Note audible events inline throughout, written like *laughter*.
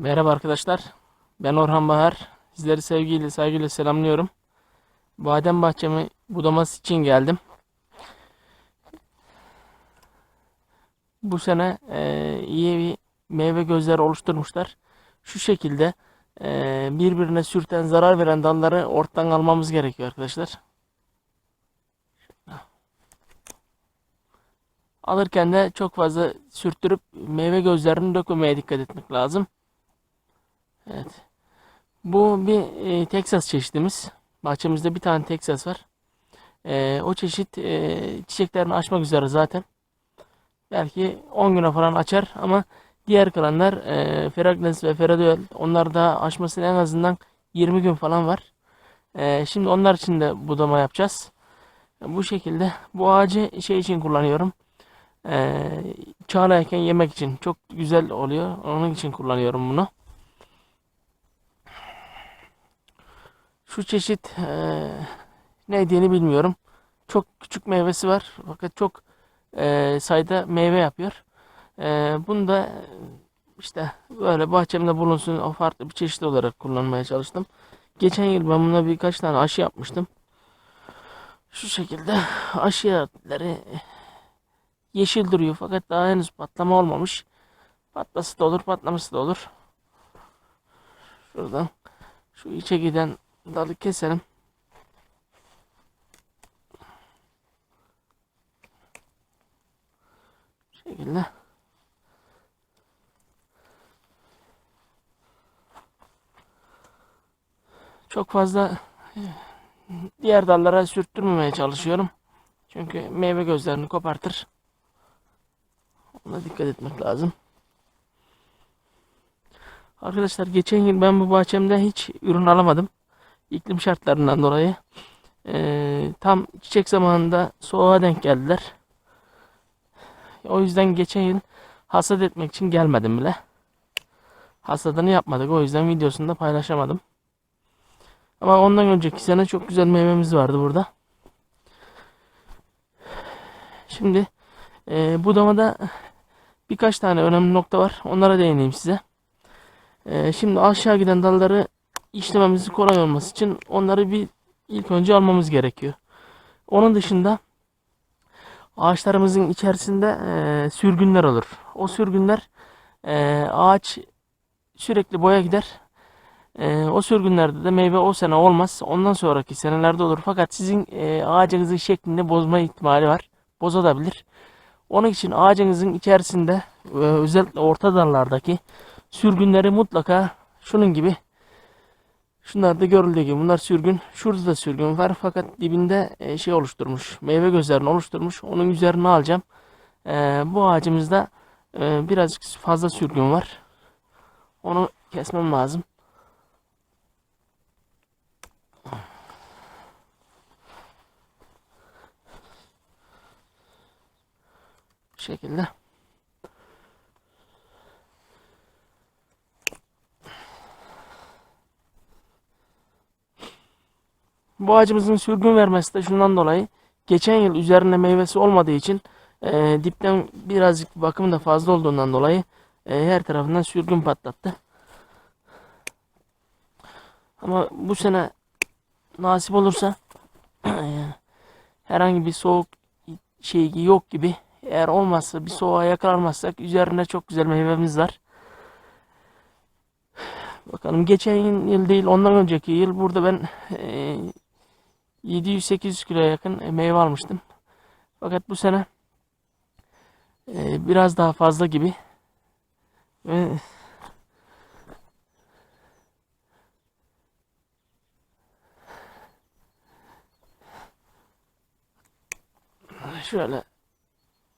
Merhaba arkadaşlar. Ben Orhan Bahar. Sizleri sevgiyle, saygıyla selamlıyorum. Badem bahçemi budaması için geldim. Bu sene eee, iyi bir meyve gözleri oluşturmuşlar. Şu şekilde eee, birbirine sürten, zarar veren dalları ortadan almamız gerekiyor arkadaşlar. Alırken de çok fazla sürttürüp meyve gözlerini dökmemeye dikkat etmek lazım. Evet. Bu bir e, Texas çeşidimiz. Bahçemizde bir tane Texas var. E, o çeşit e, çiçeklerini açmak üzere zaten. Belki 10 güne falan açar ama diğer kalanlar e, Feragnes ve Ferraduel onlar da açmasına en azından 20 gün falan var. E, şimdi onlar için de budama yapacağız. Bu şekilde bu ağacı şey için kullanıyorum. E, çağlayken yemek için çok güzel oluyor. Onun için kullanıyorum bunu. Şu çeşit eee ne diyeni bilmiyorum. Çok küçük meyvesi var fakat çok eee, sayıda meyve yapıyor. Eee bunu da işte böyle bahçemde bulunsun o farklı bir çeşit olarak kullanmaya çalıştım. Geçen yıl ben buna birkaç tane aşı yapmıştım. Şu şekilde aşıları yeşil duruyor fakat daha henüz patlama olmamış. Patlası da olur, patlaması da olur. Şuradan şu içe giden dalı keselim. Bu şekilde. Çok fazla eh, diğer dallara sürttürmemeye çalışıyorum. Çünkü meyve gözlerini kopartır. Ona dikkat etmek lazım. Arkadaşlar geçen yıl ben bu bahçemde hiç ürün alamadım. İklim şartlarından dolayı. Eee, tam çiçek zamanında soğuğa denk geldiler. O yüzden geçen yıl hasat etmek için gelmedim bile. Hasadını yapmadık. O yüzden videosunu da paylaşamadım. Ama ondan önceki sene çok güzel meyvemiz vardı burada. Şimdi eee budamada birkaç tane önemli nokta var. Onlara değineyim size. Eee, şimdi aşağı giden dalları işlememizi kolay olması için onları bir ilk önce almamız gerekiyor. Onun dışında ağaçlarımızın içerisinde eee, sürgünler olur. O sürgünler eee, ağaç sürekli boya gider. Eee, o sürgünlerde de meyve o sene olmaz. Ondan sonraki senelerde olur. Fakat sizin eee, ağacınızın şeklini bozma ihtimali var. Bozabilir. Onun için ağacınızın içerisinde ve özellikle orta dallardaki sürgünleri mutlaka şunun gibi Şunlar da görüldüğü gibi bunlar sürgün. Şurada da sürgün var fakat dibinde e, şey oluşturmuş. Meyve gözlerini oluşturmuş. Onun üzerine alacağım. E, bu ağacımızda e, birazcık fazla sürgün var. Onu kesmem lazım. Bu şekilde. Bu ağacımızın sürgün vermesi de şundan dolayı geçen yıl üzerinde meyvesi olmadığı için e, dipten birazcık bakım da fazla olduğundan dolayı e, her tarafından sürgün patlattı. Ama bu sene nasip olursa *clears throat* herhangi bir soğuk şey yok gibi eğer olmazsa bir soğuğa yakalanmazsak üzerinde çok güzel meyvemiz var. Bakalım geçen yıl değil ondan önceki yıl burada ben e, 700-800 kiloya yakın e, meyve almıştım. Fakat bu sene e, biraz daha fazla gibi. Ve şöyle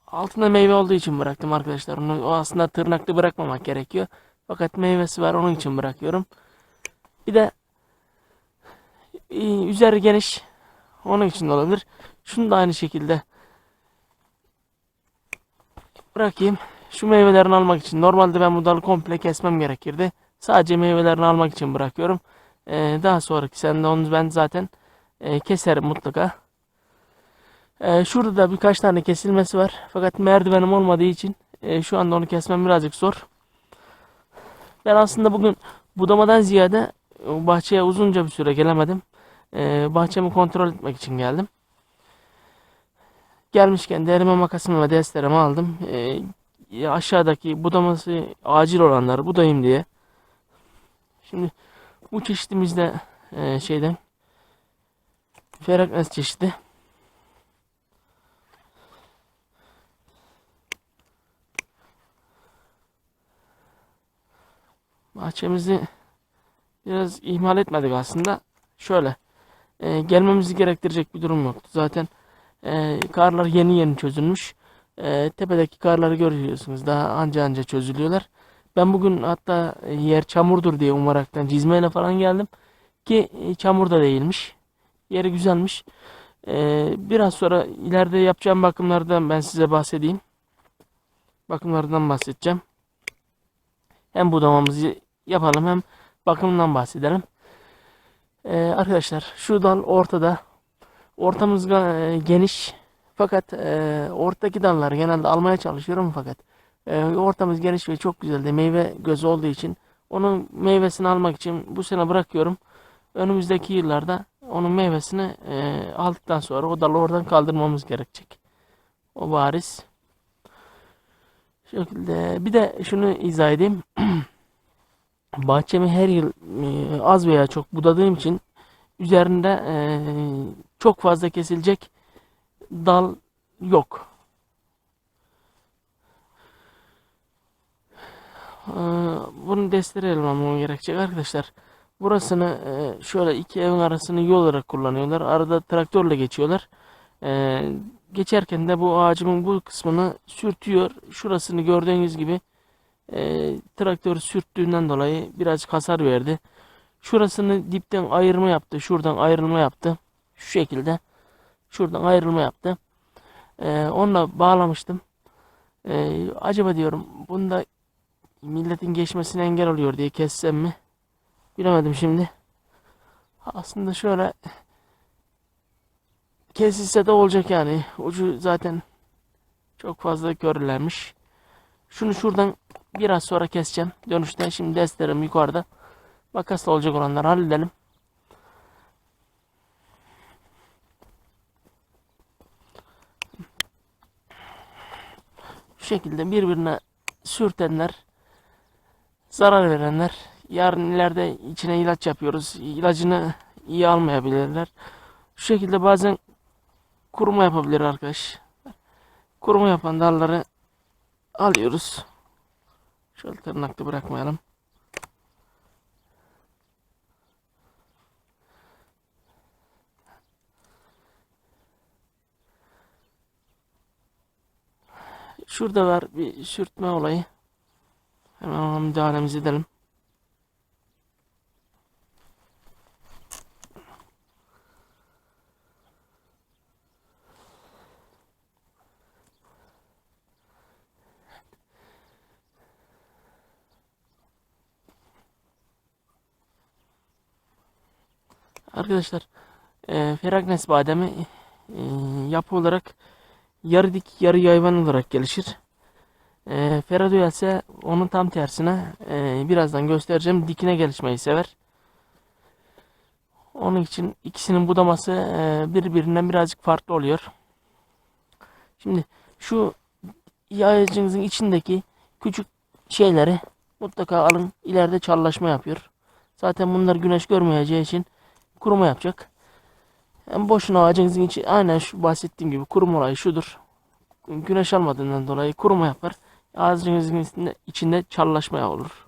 altında meyve olduğu için bıraktım arkadaşlar. Onu o aslında tırnaklı bırakmamak gerekiyor. Fakat meyvesi var onun için bırakıyorum. Bir de e, üzeri geniş onun için olabilir. Şunu da aynı şekilde bırakayım. Şu meyvelerini almak için. Normalde ben bu dalı komple kesmem gerekirdi. Sadece meyvelerini almak için bırakıyorum. Ee, daha sonraki sene onu ben zaten e, keserim mutlaka. Ee, şurada da birkaç tane kesilmesi var. Fakat merdivenim olmadığı için e, şu anda onu kesmem birazcık zor. Ben aslında bugün budamadan ziyade e, bahçeye uzunca bir süre gelemedim. Ee, bahçemi kontrol etmek için geldim. Gelmişken derime makasımı ve desteremi aldım. Ee, aşağıdaki budaması acil olanları budayım diye. Şimdi bu çeşitimizde e, şeyden Feraknes çeşidi. Bahçemizi biraz ihmal etmedik aslında. Şöyle e, gelmemizi gerektirecek bir durum yoktu. Zaten e, karlar yeni yeni çözülmüş. E, tepedeki karları görüyorsunuz. Daha anca anca çözülüyorlar. Ben bugün hatta e, yer çamurdur diye umaraktan cizmeyle falan geldim. Ki e, çamur da değilmiş. Yeri güzelmiş. E, biraz sonra ileride yapacağım bakımlardan ben size bahsedeyim. Bakımlardan bahsedeceğim. Hem budamamızı yapalım hem bakımından bahsedelim. Ee, arkadaşlar şu dal ortada. Ortamız e, geniş. Fakat e, ortadaki dalları genelde almaya çalışıyorum fakat e, ortamız geniş ve çok güzel de meyve gözü olduğu için onun meyvesini almak için bu sene bırakıyorum. Önümüzdeki yıllarda onun meyvesini e, aldıktan sonra o dalı oradan kaldırmamız gerekecek. O bariz. Şekilde bir de şunu izah edeyim. *clears throat* Bahçemi her yıl e, az veya çok budadığım için üzerinde e, çok fazla kesilecek dal yok. E, bunu destere almam gerekecek arkadaşlar. Burasını şöyle iki evin arasını yol olarak kullanıyorlar. Arada traktörle geçiyorlar. Geçerken de bu ağacımın bu kısmını sürtüyor. Şurasını gördüğünüz gibi e, traktör sürttüğünden dolayı birazcık hasar verdi. Şurasını dipten ayırma yaptı. Şuradan ayrılma yaptı. Şu şekilde. Şuradan ayrılma yaptı. E, onunla bağlamıştım. E, acaba diyorum bunda milletin geçmesine engel oluyor diye kessem mi? Bilemedim şimdi. Aslında şöyle kesilse de olacak yani. Ucu zaten çok fazla körlermiş. Şunu şuradan biraz sonra keseceğim. Dönüşte şimdi desterim yukarıda. Makasla olacak olanları halledelim. Şu şekilde birbirine sürtenler, zarar verenler, yarın ileride içine ilaç yapıyoruz. İlacını iyi almayabilirler. Şu şekilde bazen kuruma yapabilir arkadaş. Kuruma yapan dalları alıyoruz. Şöyle tırnaklı bırakmayalım. Şurada var bir sürtme olayı. Hemen ona müdahalemizi edelim. Arkadaşlar e, Feragnes bademi e, yapı olarak yarı dik yarı yayvan olarak gelişir. E, Ferraduel ise onun tam tersine e, birazdan göstereceğim dikine gelişmeyi sever. Onun için ikisinin budaması e, birbirinden birazcık farklı oluyor. Şimdi şu yayıcınızın içindeki küçük şeyleri mutlaka alın. İleride çallaşma yapıyor. Zaten bunlar güneş görmeyeceği için kuruma yapacak. Hem boşuna ağacınızın içi aynen şu bahsettiğim gibi kurum olayı şudur. Güneş almadığından dolayı kuruma yapar. Ağacınızın içinde, içinde olur.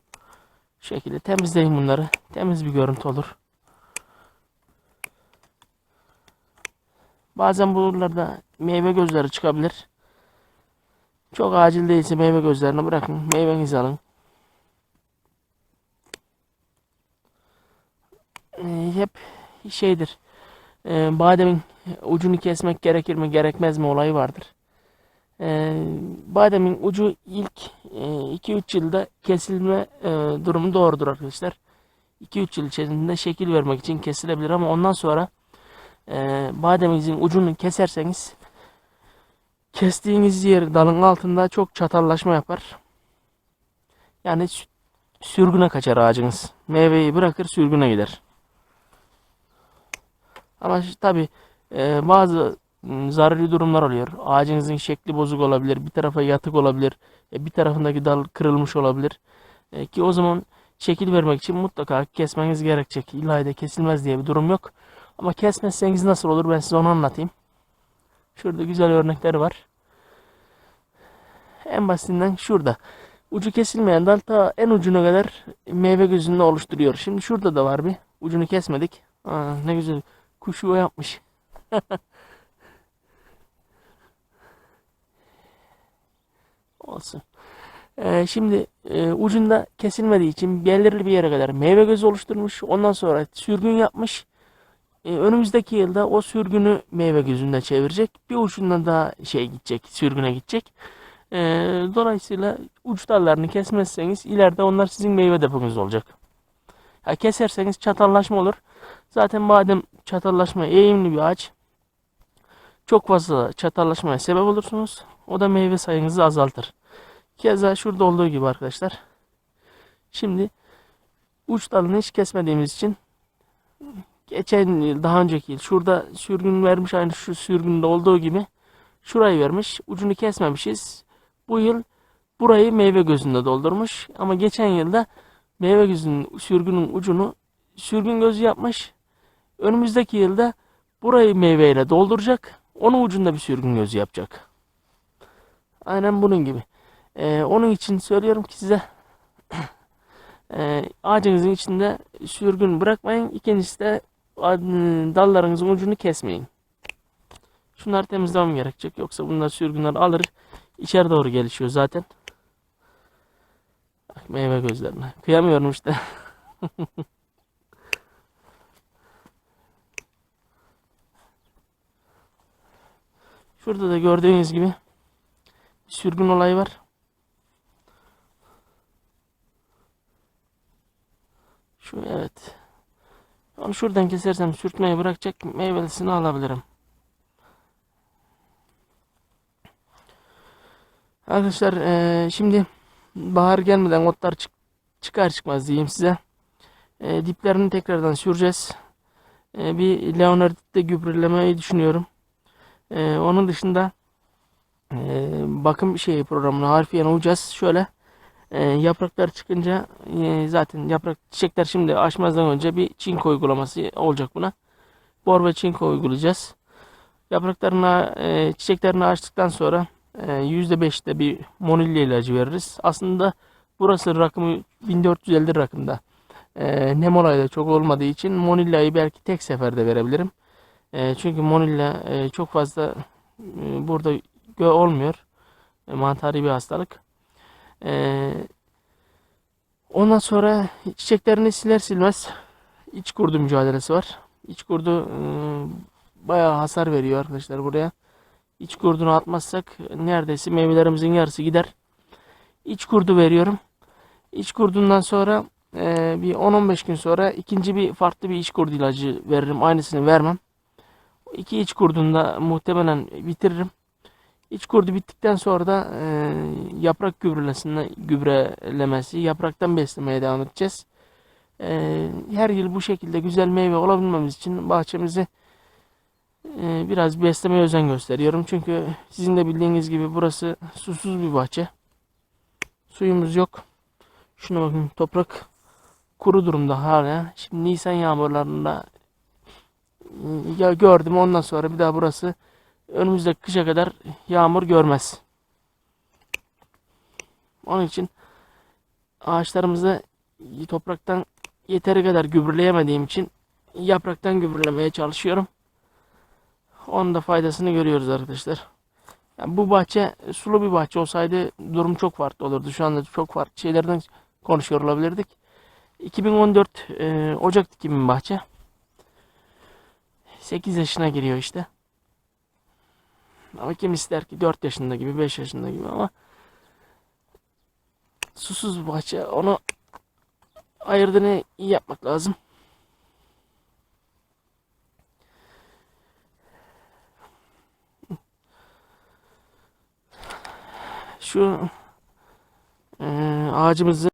Şu şekilde temizleyin bunları. Temiz bir görüntü olur. Bazen buralarda meyve gözleri çıkabilir. Çok acil değilse meyve gözlerini bırakın. Meyvenizi alın. Ee, hep şeydir. E, bademin ucunu kesmek gerekir mi gerekmez mi olayı vardır. E, bademin ucu ilk 2-3 yılda kesilme e, durumu doğrudur arkadaşlar. 2-3 yıl içerisinde şekil vermek için kesilebilir ama ondan sonra e, bademinizin ucunu keserseniz kestiğiniz yer dalın altında çok çatallaşma yapar. Yani sürgüne kaçar ağacınız. Meyveyi bırakır sürgüne gider. Ama tabi bazı m, zararlı durumlar oluyor. Ağacınızın şekli bozuk olabilir, bir tarafa yatık olabilir, e, bir tarafındaki dal kırılmış olabilir. E, ki o zaman şekil vermek için mutlaka kesmeniz gerekecek. İlla de kesilmez diye bir durum yok. Ama kesmezseniz nasıl olur ben size onu anlatayım. Şurada güzel örnekleri var. En basitinden şurada. Ucu kesilmeyen dal ta en ucuna kadar meyve gözünü oluşturuyor. Şimdi şurada da var bir. Ucunu kesmedik. Aa, ne güzel. Kuş yuva yapmış. *laughs* Olsun. Ee, şimdi e, ucunda kesilmediği için belirli bir yere kadar meyve gözü oluşturmuş. Ondan sonra sürgün yapmış. Ee, önümüzdeki yılda o sürgünü meyve gözünde çevirecek. Bir ucundan daha şey gidecek, sürgüne gidecek. Ee, dolayısıyla uç dallarını kesmezseniz ileride onlar sizin meyve deponuz olacak. Ha, keserseniz çatallaşma olur. Zaten madem çatallaşma eğimli bir ağaç çok fazla çatallaşmaya sebep olursunuz. O da meyve sayınızı azaltır. Keza şurada olduğu gibi arkadaşlar. Şimdi uç dalını hiç kesmediğimiz için geçen yıl daha önceki yıl şurada sürgün vermiş aynı şu sürgünde olduğu gibi şurayı vermiş ucunu kesmemişiz. Bu yıl burayı meyve gözünde doldurmuş ama geçen yılda meyve gözünün sürgünün ucunu sürgün gözü yapmış. Önümüzdeki yılda burayı meyveyle dolduracak. Onun ucunda bir sürgün gözü yapacak. Aynen bunun gibi. Ee, onun için söylüyorum ki size *clears throat* ee, ağacınızın içinde sürgün bırakmayın. İkincisi de dallarınızın ucunu kesmeyin. Şunları temizlemem gerekecek. Yoksa bunlar sürgünler alır. içeri doğru gelişiyor zaten. Bak meyve gözlerine. Kıyamıyorum işte. *laughs* Şurada da gördüğünüz gibi bir sürgün olayı var. Şu evet. Onu şuradan kesersem sürtmeyi bırakacak meyvelisini alabilirim. Arkadaşlar eee, şimdi bahar gelmeden otlar çık- çıkar çıkmaz diyeyim size. Eee, diplerini tekrardan süreceğiz. Eee, bir Leonardit'te gübrelemeyi düşünüyorum. Eee, onun dışında eee, bakım şeyi programına harfiyen uyacağız. Şöyle eee, yapraklar çıkınca eee, zaten yaprak çiçekler şimdi açmazdan önce bir çinko uygulaması olacak buna. Bor ve çinko uygulayacağız. Yapraklarına eee, çiçeklerini açtıktan sonra eee, %5'te bir monilya ilacı veririz. Aslında burası rakımı 1450 rakımda. Eee nem olayı da çok olmadığı için monilyayı belki tek seferde verebilirim. Eee, çünkü monilya eee, çok fazla eee, burada gö olmuyor. E, mantari bir hastalık. Eee, ondan sonra çiçeklerini siler silmez iç kurdu mücadelesi var. İç kurdu eee, bayağı hasar veriyor arkadaşlar buraya. İç kurdunu atmazsak neredeyse meyvelerimizin yarısı gider. İç kurdu veriyorum. İç kurdundan sonra eee, bir 10-15 gün sonra ikinci bir farklı bir iç kurdu ilacı veririm. Aynısını vermem. İki iç kurdunda muhtemelen bitiririm. İç kurdu bittikten sonra da eee, yaprak gübrelesine gübrelemesi, yapraktan beslemeye devam edeceğiz. Eee, her yıl bu şekilde güzel meyve olabilmemiz için bahçemizi eee, biraz beslemeye özen gösteriyorum. Çünkü sizin de bildiğiniz gibi burası susuz bir bahçe. Suyumuz yok. Şuna bakın toprak kuru durumda hala. Şimdi Nisan yağmurlarında ya gördüm ondan sonra bir daha burası önümüzdeki kışa kadar yağmur görmez. Onun için ağaçlarımızı topraktan yeteri kadar gübreleyemediğim için yapraktan gübrelemeye çalışıyorum. Onun da faydasını görüyoruz arkadaşlar. Yani bu bahçe sulu bir bahçe olsaydı durum çok farklı olurdu. Şu anda çok farklı şeylerden konuşuyor olabilirdik. 2014 e, Ocak dikimi bahçe. 8 yaşına giriyor işte. Ama kim ister ki 4 yaşında gibi 5 yaşında gibi ama susuz bir bahçe onu ayırdığını iyi yapmak lazım. Şu e, ağacımızı